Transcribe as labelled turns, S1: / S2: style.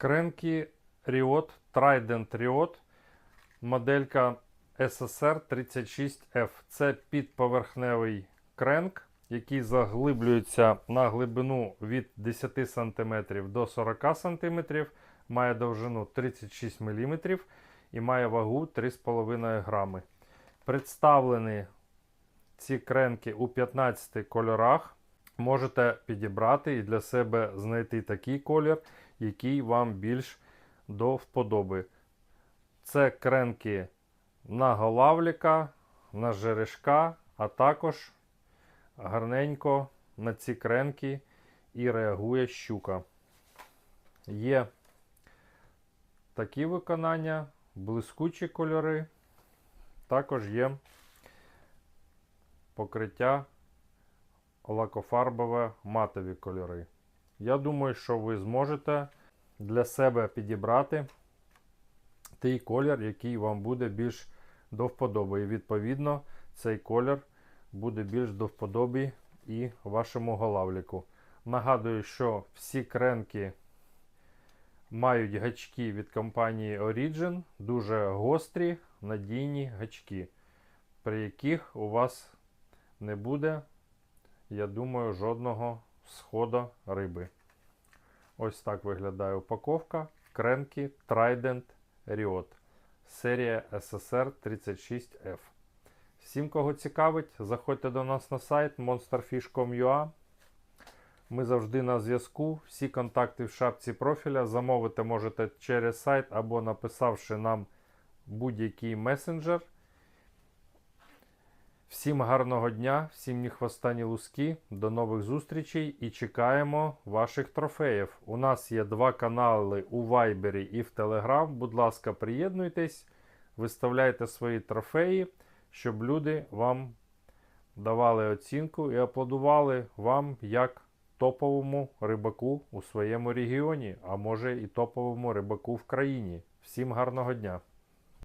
S1: Кренки Riot, Trident Riot, моделька SSR 36F. Це підповерхневий кренк, який заглиблюється на глибину від 10 см до 40 см, має довжину 36 мм і має вагу 3,5 грами. Представлені ці кренки у 15 кольорах. Можете підібрати і для себе знайти такий колір, який вам більш до вподоби. Це кренки на голавліка, на жерешка, а також гарненько на ці кренки і реагує щука. Є такі виконання, блискучі кольори. Також є покриття лакофарбове матові кольори. Я думаю, що ви зможете для себе підібрати той колір, який вам буде більш до вподоби. І відповідно цей колір буде більш до вподоби і вашому голавліку. Нагадую, що всі кренки мають гачки від компанії Origin, дуже гострі, надійні гачки, при яких у вас не буде, я думаю, жодного сходу риби. Ось так виглядає упаковка. Кренки Trident Riot. Серія SSR 36F. Всім, кого цікавить, заходьте до нас на сайт monsterfish.com.ua. Ми завжди на зв'язку. Всі контакти в шапці профіля замовити можете через сайт або написавши нам будь-який месенджер. Всім гарного дня, всім ні луски. До нових зустрічей і чекаємо ваших трофеїв. У нас є два канали у Вайбері і в Телеграм. Будь ласка, приєднуйтесь, виставляйте свої трофеї, щоб люди вам давали оцінку і аплодували вам як топовому рибаку у своєму регіоні, а може і топовому рибаку в країні. Всім гарного дня!